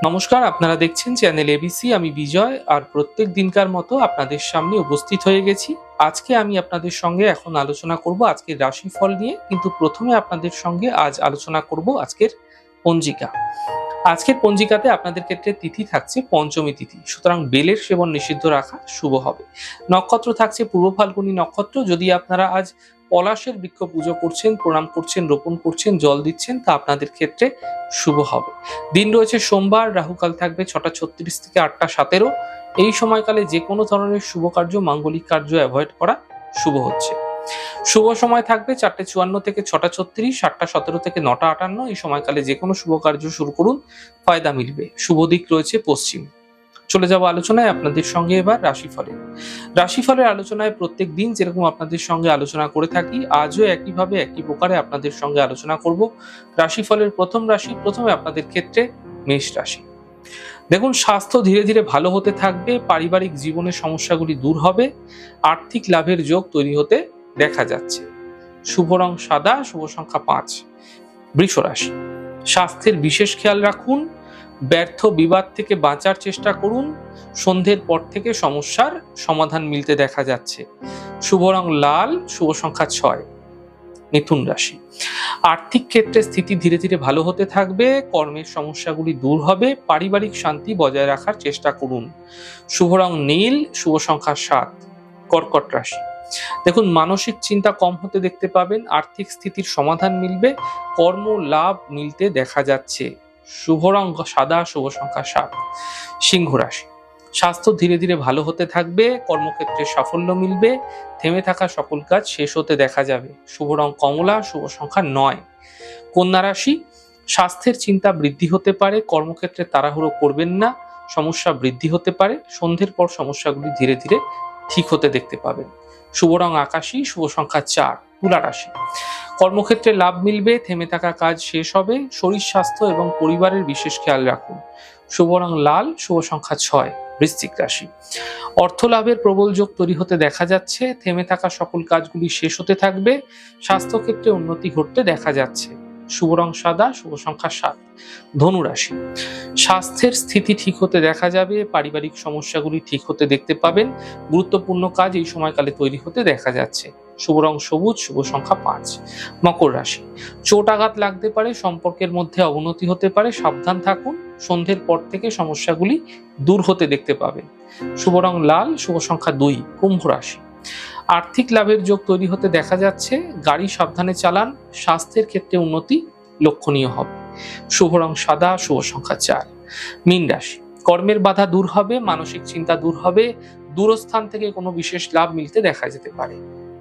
নমস্কার, আপনারা দেখছেন চ্যানেল এবিসি আমি বিজয়, আর প্রত্যেক দিনকার মতো আপনাদের সামনে উপস্থিত হয়ে গেছি। আজকে আমি আপনাদের সঙ্গে এখন আলোচনা করব আজকের রাশিফল নিয়ে, কিন্তু প্রথমে আপনাদের সঙ্গে আজ আলোচনা করব আজকের পঞ্জিকা। আজকের পঞ্জিকাতে আপনাদের ক্ষেত্রে তিথি থাকছে পঞ্চমী তিথি, সুতরাং বেলের সেবন নিষিদ্ধ রাখা শুভ হবে। নক্ষত্র থাকছে পূর্ব ফাল্গুনী নক্ষত্র, যদি আপনারা আজ পলাশের বৃক্ষ পুজো করছেন, প্রণাম করছেন, রোপণ করছেন, জল দিচ্ছেন, তা আপনাদের ক্ষেত্রে শুভ হবে। দিন রয়েছে সোমবার, রাহুকাল থাকবে ছটা ছত্রিশ থেকে আটটা সতেরো। এই সময়কালে যে কোনো ধরনের শুভ কার্য, মাঙ্গলিক কার্য অ্যাভয়েড করা শুভ হচ্ছে। শুভ সময় থাকবে চারটে চুয়ান্ন থেকে ছটা ছত্রিশ, আটটা সতেরো থেকে নটা আটান্ন। এই সময়কালে যে কোনো শুভ কার্য শুরু করুন, ফায়দা মিলবে। শুভ দিক রয়েছে পশ্চিম। চলে যাব আলোচনায় আপনাদের সঙ্গে এবার রাশিফলের। রাশিফলের আলোচনায় প্রত্যেক দিন যেরকম আপনাদের সঙ্গে আলোচনা করে থাকি, আজও একইভাবে একই প্রকারে আপনাদের সঙ্গে আলোচনা করব। রাশিফলের প্রথম রাশি, প্রথমে আপনাদের ক্ষেত্রে মেষ রাশি। দেখুন, স্বাস্থ্য ধীরে ধীরে ভালো হতে থাকবে, পারিবারিক জীবনের সমস্যাগুলি দূর হবে, আর্থিক লাভের যোগ তৈরি হতে দেখা যাচ্ছে। শুভ রং সাদা, শুভ সংখ্যা পাঁচ, বৃষ রাশি। স্বাস্থ্যের বিশেষ খেয়াল রাখুন ব্যর্থ বিবাদ থেকে বাঁচার চেষ্টা করুন। সন্ধ্যের পর থেকে সমস্যার সমাধান মিলতে দেখা যাচ্ছে। শুভ রং লাল, শুভ সংখ্যা ছয়। মিথুন রাশি। আর্থিক ক্ষেত্রে স্থিতি ধীরে ধীরে ভালো হতে থাকবে। কর্মের সমস্যাগুলি দূর হবে। পারিবারিক শান্তি বজায় রাখার চেষ্টা করুন। শুভ রং নীল, শুভ সংখ্যা সাত। কর্কট রাশি। দেখুন, মানসিক চিন্তা কম হতে দেখতে পাবেন। আর্থিক স্থিতির সমাধান মিলবে। কর্ম লাভ মিলতে দেখা যাচ্ছে। শুভ রং সাদা, শুভ সংখ্যা সাত। সিংহ রাশি। স্বাস্থ্য ধীরে ধীরে ভালো হতে থাকবে, কর্মক্ষেত্রে সাফল্য মিলবে, থেমে থাকা সকল কাজ শেষ হতে দেখা যাবে। শুভ রং কমলা, শুভ সংখ্যা নয়। কন্যা রাশি, স্বাস্থ্যের চিন্তা বৃদ্ধি হতে পারে, কর্মক্ষেত্রে তাড়াহুড়ো করবেন না, সমস্যা বৃদ্ধি হতে পারে, সন্ধ্যের পর সমস্যাগুলি ধীরে ধীরে ঠিক হতে দেখতে পাবেন। শুভ রং আকাশী, শুভ সংখ্যা চার। তুলা রাশি কর্মক্ষেত্রে লাভ মিলবে, থেমে থাকা কাজ শেষ হবে, শরীর স্বাস্থ্য এবং পরিবারের বিশেষ খেয়াল রাখুন। শুভ রং লাল, শুভ সংখ্যা ছয়, বৃশ্চিক রাশি। অর্থ লাভের প্রবল যোগ তৈরি হতে দেখা যাচ্ছে, থেমে থাকা সকল কাজগুলি শেষ হতে থাকবে, স্বাস্থ্যক্ষেত্রে উন্নতি ঘটতে দেখা যাচ্ছে। শুভ রং সাদা, শুভ সংখ্যা সাত, ধনু রাশি। স্বাস্থ্যের স্থিতি ঠিক হতে দেখা যাবে, পারিবারিক সমস্যাগুলি ঠিক হতে দেখতে পাবেন, গুরুত্বপূর্ণ কাজ এই সময়কালে তৈরি হতে দেখা যাচ্ছে। শুভ রং সবুজ, শুভ সংখ্যা পাঁচ। মকর রাশি। চোট আঘাত লাগতে পারে, সম্পর্কের মধ্যে অবনতি হতে পারে, সাবধান থাকুন, সন্ধ্যের পর থেকে সমস্যাগুলি দূর হতে দেখতে পাবেন। শুভ রং লাল, শুভ সংখ্যা দুই, কুম্ভ রাশি। আর্থিক লাভের যোগ তৈরি হতে দেখা যাচ্ছে, গাড়ি সাবধানে চালান, স্বাস্থ্যের ক্ষেত্রে উন্নতি লক্ষণীয় হবে। শুভ রং সাদা, শুভ সংখ্যা চার। মীন রাশি। কর্মের বাধা দূর হবে, মানসিক চিন্তা দূর হবে, দূরস্থান থেকে কোনো বিশেষ লাভ মিলতে দেখা যেতে পারে।